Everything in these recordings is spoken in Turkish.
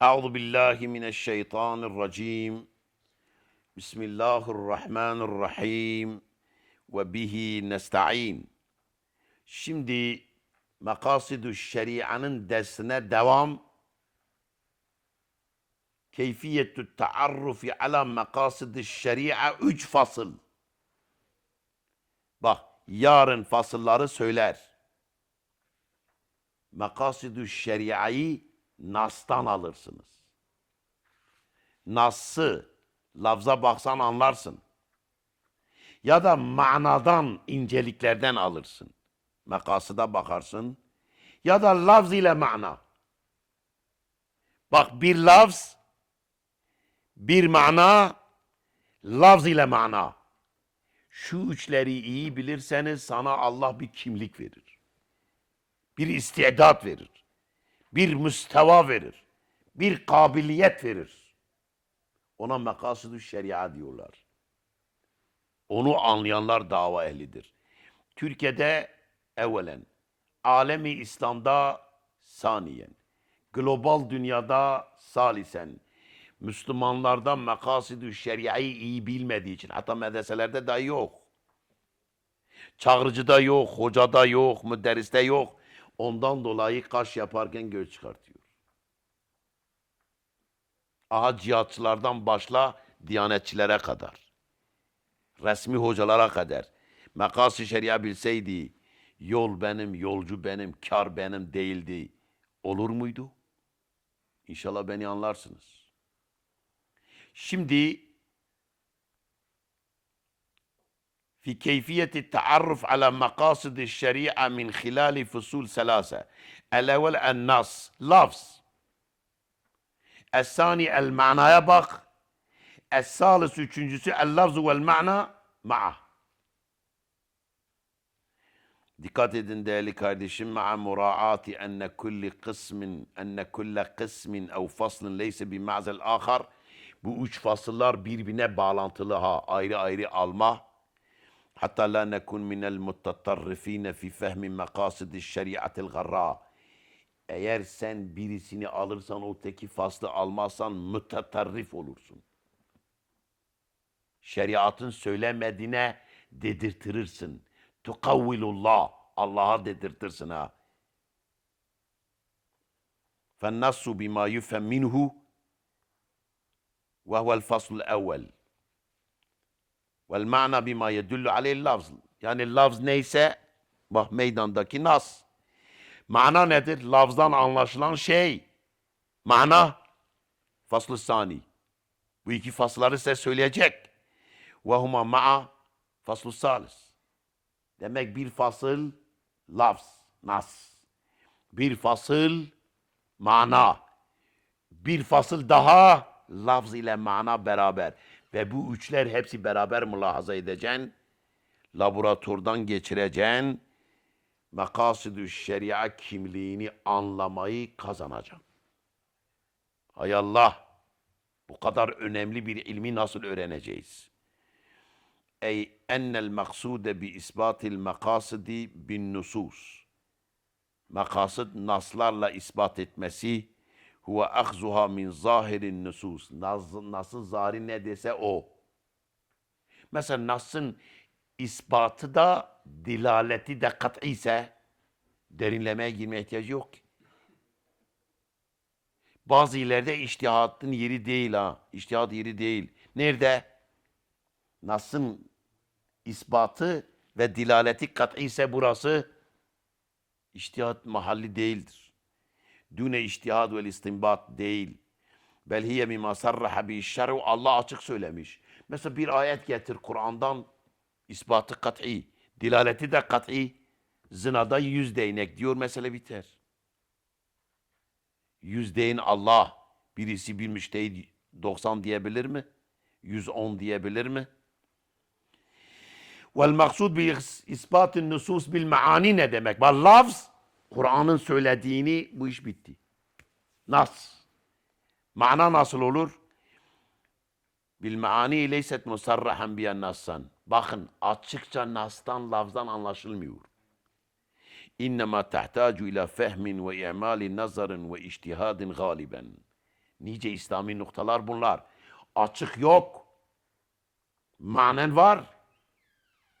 Euzu billahi mineşşeytanirracim. Bismillahirrahmanirrahim. Ve bihi nesta'in. Şimdi Makasidü Şeria'nın dersine devam. Keyfiyetü taarrufi ala makasidü şeria 3 fasıl. Bak yarın fasılları söyler. Makasidü şeriayı Nas'tan alırsınız. Nas'ı lafza baksan anlarsın. Ya da manadan, inceliklerden alırsın. Makasıda bakarsın. Ya da lafz ile mana. Bak bir lafz, bir mana, lafz ile mana. Şu üçleri iyi bilirseniz sana Allah bir kimlik verir. Bir istidat verir. Bir müsteva verir. Bir kabiliyet verir. Ona makasıdü şeria diyorlar. Onu anlayanlar dava ehlidir. Türkiye'de evvelen, alemi İslam'da saniyen, global dünyada salisen, Müslümanlardan makasidü şeriayı iyi bilmediği için, hatta medreselerde de yok. Çağrıcıda yok, hocada yok, müderriste yok. Ondan dolayı kaş yaparken göz çıkartıyor. Aha cihatçılardan başla diyanetçilere kadar. Resmi hocalara kadar. Makası şeria bilseydi yol benim, yolcu benim, kar benim değildi. Olur muydu? İnşallah beni anlarsınız. Şimdi في كيفية التعرف على مقاصد الشريعة من خلال فصول ثلاثة. الأول النص لفظ. الثاني المعنى يبق. الثالث وتشنجسي اللفظ والمعنى معه. دقات ذلك مع مراعاة أن كل قسم أن كل قسم أو فصل ليس بمعزل آخر. بوش فصلار بيربنا بالانتلها. آيري آيري الماه Hatta la nekun minel muttatarrifine fi fehmi makasidi şeriatil garra. Eğer sen birisini alırsan o teki faslı almazsan mütetarrif olursun. Şeriatın söylemediğine dedirtirirsin. Tukavvilullah. Allah'a dedirtirsin ha. فالنص بما يفهم منه وهو الفصل Vel ma'na bima yedullu aleyh lafz. Yani lafz neyse bak meydandaki nas. Mana nedir? Lafzdan anlaşılan şey. Mana faslı sani. Bu iki fasları size söyleyecek. Ve huma ma'a faslu salis. Demek bir fasıl lafz, nas. Bir fasıl mana. Bir fasıl daha lafz ile mana beraber ve bu üçler hepsi beraber mülahaza edeceksin. Laboratuvardan geçireceksin. Makasidü şeria kimliğini anlamayı kazanacaksın. Hay Allah! Bu kadar önemli bir ilmi nasıl öğreneceğiz? Ey ennel maksude bi isbatil makasidi bin nusus. Makasıd naslarla ispat etmesi huve akzuha min zahirin nusus. Nas, nasıl zahiri ne dese o. Mesela nasın ispatı da dilaleti de kat'i ise derinlemeye girmeye ihtiyacı yok ki. Bazı ileride iştihatın yeri değil ha. İştihat yeri değil. Nerede? Nasın ispatı ve dilaleti kat'i ise burası iştihat mahalli değildir. Düne iştihad ve istinbat değil. Bel hiye mimma sarraha bi şer'u Allah açık söylemiş. Mesela bir ayet getir Kur'an'dan ispatı kat'i, dilaleti de kat'i. Zinada yüz değnek diyor mesele biter. Yüz değin Allah. Birisi bir müştehid 90 diyebilir mi? 110 diyebilir mi? Vel maksud bi ispatın nusus bil maani ne demek? Bak lafz Kur'an'ın söylediğini bu iş bitti. Nas. Mana nasıl olur? Bil maani leyset musarrahan biyen nassan. Bakın açıkça nastan lafzdan anlaşılmıyor. İnnemâ tehtacu ila fehmin ve i'mali nazarin ve iştihadin galiben. Nice İslami noktalar bunlar. Açık yok. Manen var.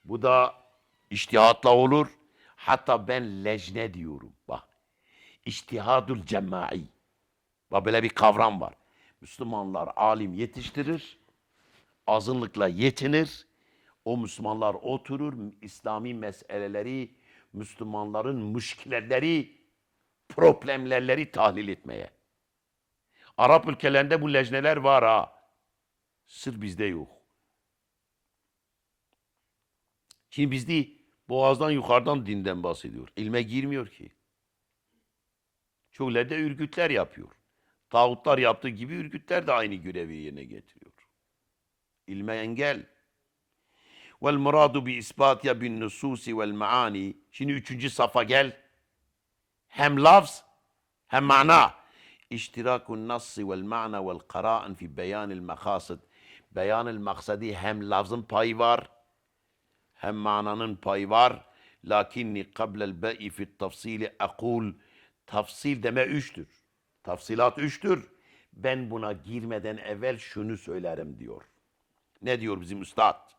Bu da iştihatla olur. Hatta ben lejne diyorum. Bak. İçtihadul cemai. Bak böyle bir kavram var. Müslümanlar alim yetiştirir. Azınlıkla yetinir. O Müslümanlar oturur. İslami meseleleri, Müslümanların müşkiletleri, problemlerleri tahlil etmeye. Arap ülkelerinde bu lejneler var ha. Sır bizde yok. Şimdi bizde boğazdan yukarıdan dinden bahsediyor. İlme girmiyor ki. Çoğuları da ürgütler yapıyor. Tağutlar yaptığı gibi ürgütler de aynı görevi yerine getiriyor. İlme engel. Vel muradu bi isbatya bin nususi vel maani. Şimdi üçüncü safa gel. Hem lafz hem mana. İştirakun nassi vel ma'na vel qara'an fi beyanil makasıd. Beyanil maksadi hem lafzın payı var hem mananın payı var. Lakinni kablel be'i fit tafsili akul. Tafsil deme üçtür. Tafsilat üçtür. Ben buna girmeden evvel şunu söylerim diyor. Ne diyor bizim üstad?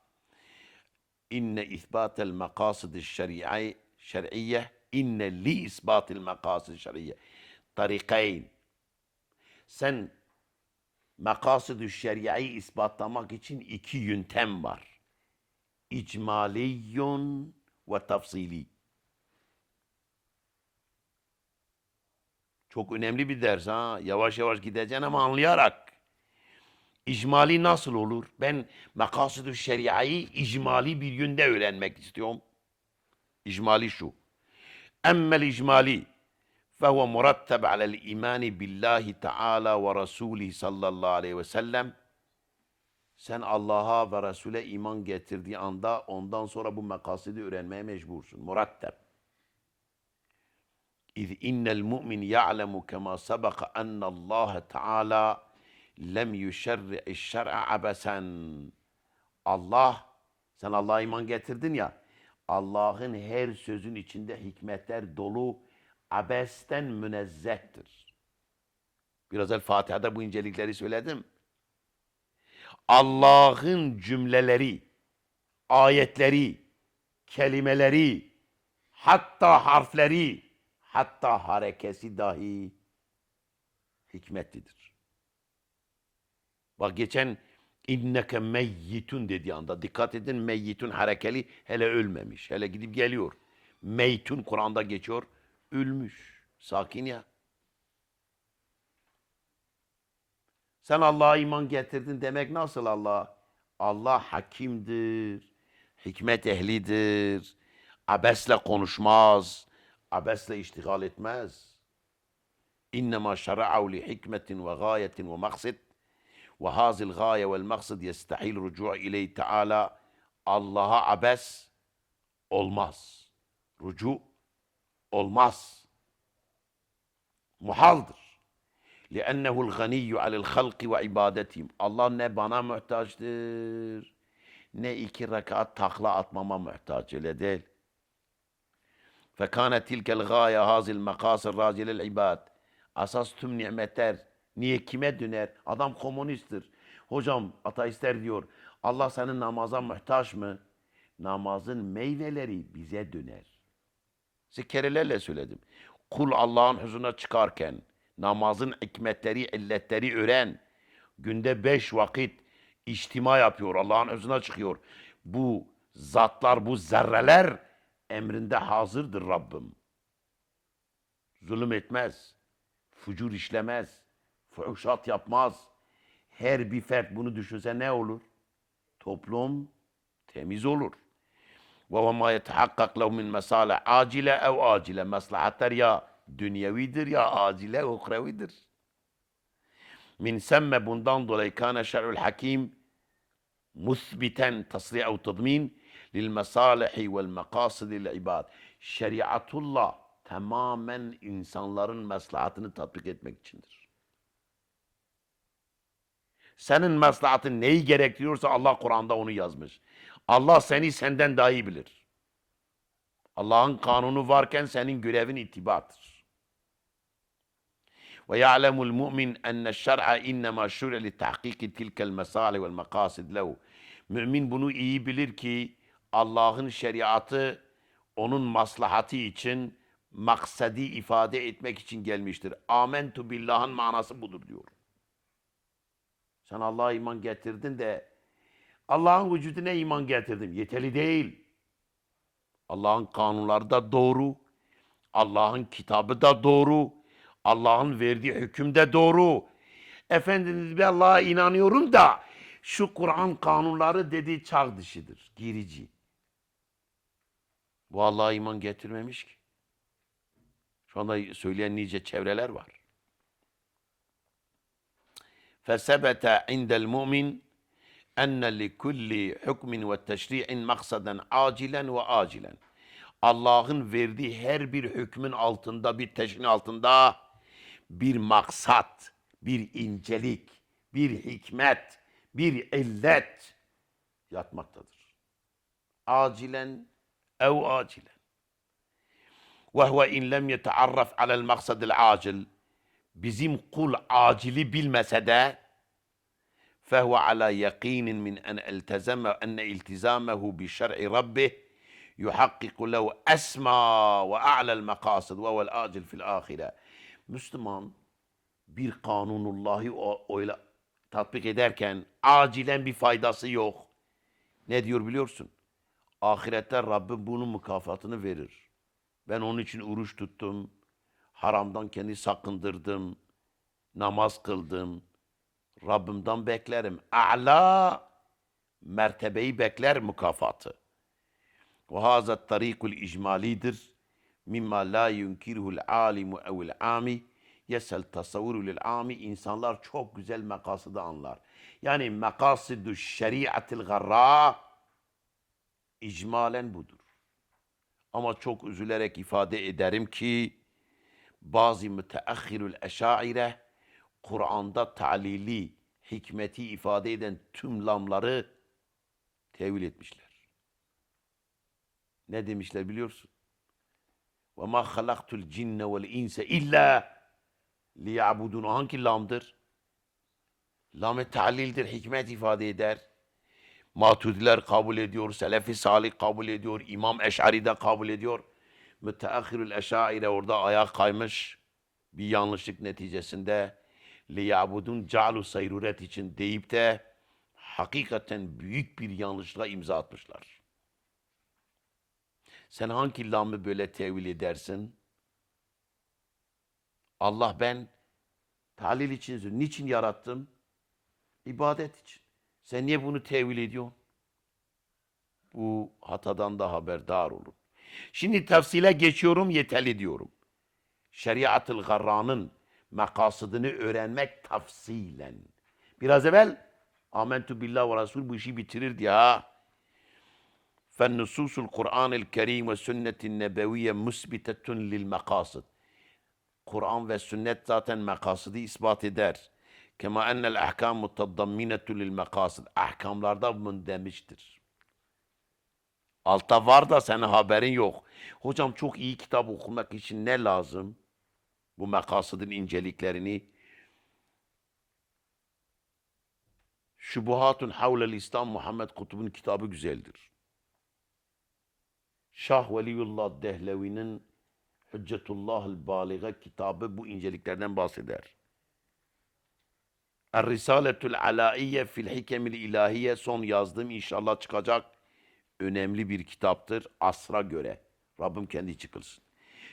İnne isbatel makasıd şer'iyye şer'iyye inne li isbatil makasıd şer'iyye tarikayn. Sen makasıd şer'iyyeyi ispatlamak için iki yöntem var icmaliyun ve tafsili. Çok önemli bir ders ha. Yavaş yavaş gideceksin ama anlayarak. İcmali nasıl olur? Ben makasıd-ı şeriayı icmali bir yönde öğrenmek istiyorum. İcmali şu. Emmel icmali فهو مرتب على الإيمان بالله تعالى ورسوله sallallahu aleyhi ve sellem sen Allah'a ve Resul'e iman getirdiği anda ondan sonra bu makasidi öğrenmeye mecbursun. Muratteb. İz innel mu'min ya'lemu kema sabaka enne Allah Teala lem yüşerri'i şer'a abesen. Allah, sen Allah'a iman getirdin ya, Allah'ın her sözün içinde hikmetler dolu, abesten münezzehtir. Biraz el Fatiha'da bu incelikleri söyledim. Allah'ın cümleleri, ayetleri, kelimeleri, hatta harfleri, hatta harekesi dahi hikmetlidir. Bak geçen inneke meyyitun dediği anda dikkat edin meyyitun harekeli hele ölmemiş. Hele gidip geliyor. Meytun Kur'an'da geçiyor. Ölmüş. Sakin ya. Sen Allah'a iman getirdin demek nasıl Allah? Allah hakimdir, hikmet ehlidir, abesle konuşmaz, abesle iştigal etmez. İnnemâ şera'av li hikmetin ve gâyetin ve maksid ve hazil gâye vel maksid yestahil rucu' ileyhi teâlâ Allah'a abes olmaz. Rucu olmaz. Muhaldır. لِأَنَّهُ الْغَنِيُّ عَلَى الْخَلْقِ وَعِبَادَتِهِمْ Allah ne bana muhtaçtır, ne iki rekat takla atmama muhtaç, öyle değil. فَكَانَ تِلْكَ الْغَايَ هَذِي الْمَقَاسِ الرَّاجِلِ الْعِبَادِ Asas tüm nimetler niye kime döner? Adam komünisttir. Hocam ateistler diyor. Allah senin namaza muhtaç mı? Namazın meyveleri bize döner. Size kerelerle söyledim. Kul Allah'ın huzuruna çıkarken namazın hikmetleri, illetleri öğren. Günde beş vakit içtima yapıyor. Allah'ın huzuruna çıkıyor. Bu zatlar, bu zerreler emrinde hazırdır Rabbim. Zulüm etmez. Fucur işlemez. Fuhuşat yapmaz. Her bir fert bunu düşünse ne olur? Toplum temiz olur. Ma yetehakkak lehu min mesale acile ev acile. Maslahatlar ya dünyevidir ya acile uhrevidir. Min semme bundan dolayı kana şer'ül hakim musbiten tasri'a ve tadmin lil mesalihi vel makasidil ibad. Şeriatullah tamamen insanların maslahatını tatbik etmek içindir. Senin maslahatın neyi gerektiriyorsa Allah Kur'an'da onu yazmış. Allah seni senden daha iyi bilir. Allah'ın kanunu varken senin görevin itibattır. Enne şer'a innema şur'a li tahkiki tilkel mesali vel makasid lehu. Mümin bunu iyi bilir ki Allah'ın şeriatı onun maslahatı için maksadi ifade etmek için gelmiştir. Amentu billah'ın manası budur diyor. Sen Allah'a iman getirdin de Allah'ın vücuduna iman getirdim. Yeterli değil. Allah'ın kanunları da doğru. Allah'ın kitabı da doğru. Allah'ın verdiği hüküm de doğru. Efendimiz ben Allah'a inanıyorum da şu Kur'an kanunları dediği çağ dışıdır. Girici. Bu Allah'a iman getirmemiş ki. Şu anda söyleyen nice çevreler var. فَسَبَتَ عِنْدَ الْمُؤْمِنِ اَنَّ لِكُلِّ حُكْمٍ وَالتَّشْرِيعٍ مَقْصَدًا عَاجِلًا وَآجِلًا Allah'ın verdiği her bir hükmün altında, bir teşrin altında bir maksat, bir incelik, bir hikmet, bir illet yatmaktadır. Acilen ev acilen. Ve huve in lem yetearraf alel maksadil acil. Bizim kul acili bilmese de فهو على يقين من أن التزم أن التزامه بشرع ربه يحقق له أسمى وأعلى المقاصد وهو الآجل في الآخرة Müslüman bir kanunullahi o- öyle tatbik ederken acilen bir faydası yok. Ne diyor biliyorsun? Ahirette Rabbim bunun mükafatını verir. Ben onun için oruç tuttum. Haramdan kendi sakındırdım. Namaz kıldım. Rabbimden beklerim. A'la mertebeyi bekler mükafatı. Ve haza tarikul icmalidir. Mimma la yunkiruhul alimu evil ami. Yesel tasavvuru ami. İnsanlar çok güzel makasıdı anlar. Yani makasidu şeriatil garra icmalen budur. Ama çok üzülerek ifade ederim ki bazı müteahhirül eşaire Kur'an'da talili, hikmeti ifade eden tüm lamları tevil etmişler. Ne demişler biliyorsun? Ve ma halaktul cinne vel inse illa liyabudun. Hangi lamdır? Lam-ı talildir, hikmet ifade eder. Matudiler kabul ediyor, Selefi Salih kabul ediyor, İmam Eş'ari de kabul ediyor. Müteahhirül Eşaire orada ayağa kaymış bir yanlışlık neticesinde liyabudun calu sayruret için deyip de hakikaten büyük bir yanlışlığa imza atmışlar. Sen hangi lamı böyle tevil edersin? Allah ben talil için, niçin yarattım? İbadet için. Sen niye bunu tevil ediyorsun? Bu hatadan da haberdar olun. Şimdi tefsile geçiyorum, yeterli diyorum. Şeriat-ül Garra'nın makasıdını öğrenmek tafsilen. Biraz evvel Amentu billah ve Resul bu işi bitirirdi ha. فَالنُّسُوسُ الْقُرْآنِ الْكَرِيمِ وَسُنَّةِ النَّبَوِيَّ مُسْبِتَةٌ لِلْمَقَاصِدِ Kur'an ve sünnet zaten makasıdı ispat eder. Kema ennel ahkam mutadamminetu lil makasid. Ahkamlarda mündemiştir. Altta var da senin haberin yok. Hocam çok iyi kitap okumak için ne lazım? Bu makasıdın inceliklerini. Şubuhatun havlel İslam Muhammed Kutub'un kitabı güzeldir. Şah Veliyullah Dehlevi'nin Hüccetullah'el Baliga kitabı bu inceliklerden bahseder. Er-Risaletül Alaiye fil Hikemil İlahiye son yazdığım inşallah çıkacak önemli bir kitaptır asra göre. Rabbim kendi çıkılsın.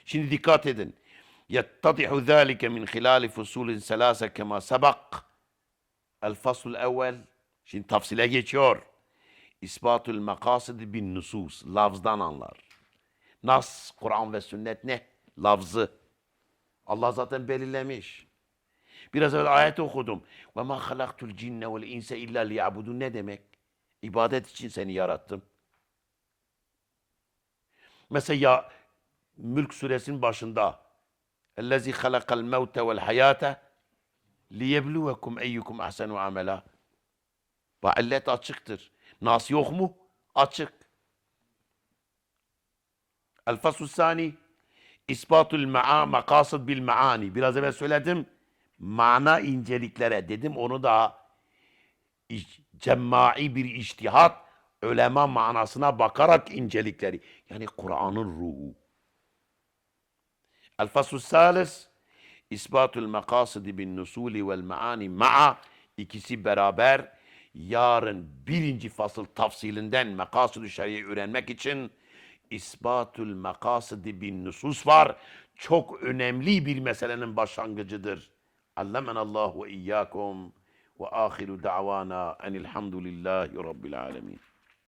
Şimdi dikkat edin. Yettadihu zâlike min hilâli fusulin selâse kema sebak. El faslul evvel. Şimdi tafsile geçiyor. İsbatul makasidi bin nusus. Lafzdan anlar. Nas, Kur'an ve sünnet ne? Lafzı. Allah zaten belirlemiş. Biraz evvel ayet okudum. Ve ma halaktul cinne vel inse illa liyabudun ne demek? İbadet için seni yarattım. Mesela ya Mülk suresinin başında Ellezî halakal mevte vel hayâte liyebluvekum eyyukum ahsenu amela. Bu illet açıktır. Nas yok mu? Açık. El faslu sani isbatul ma'a makasıd bil maani. Biraz evvel söyledim. mana inceliklere dedim onu da cemmai bir iştihat ölema manasına bakarak incelikleri. Yani Kur'an'ın ruhu. El faslu salis isbatul makasidi bin nusuli vel maani ma'a ikisi beraber yarın birinci fasıl tafsilinden makasıdü şer'i öğrenmek için isbatul makasidi bin nusus var. Çok önemli bir meselenin başlangıcıdır. Allemenallahu ve iyyakum ve ahiru da'vana enilhamdülillahi rabbil alemin.